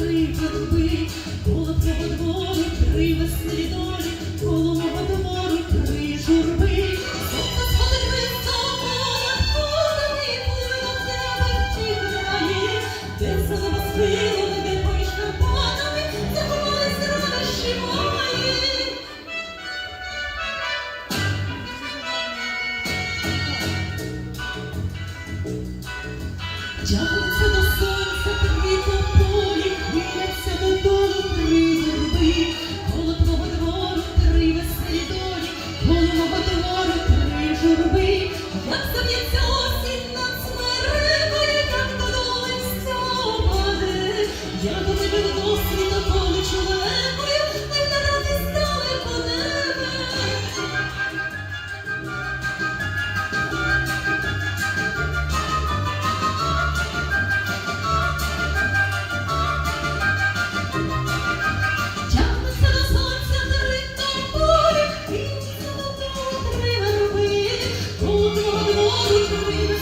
три верби, коло твого двору, три весни долі, коло мого двору, три журби. Де зелена сила, де поміж карпатами, заховались радощі мої. Тягнеться до сонця. журби, як соб'ється. Holy Spirit.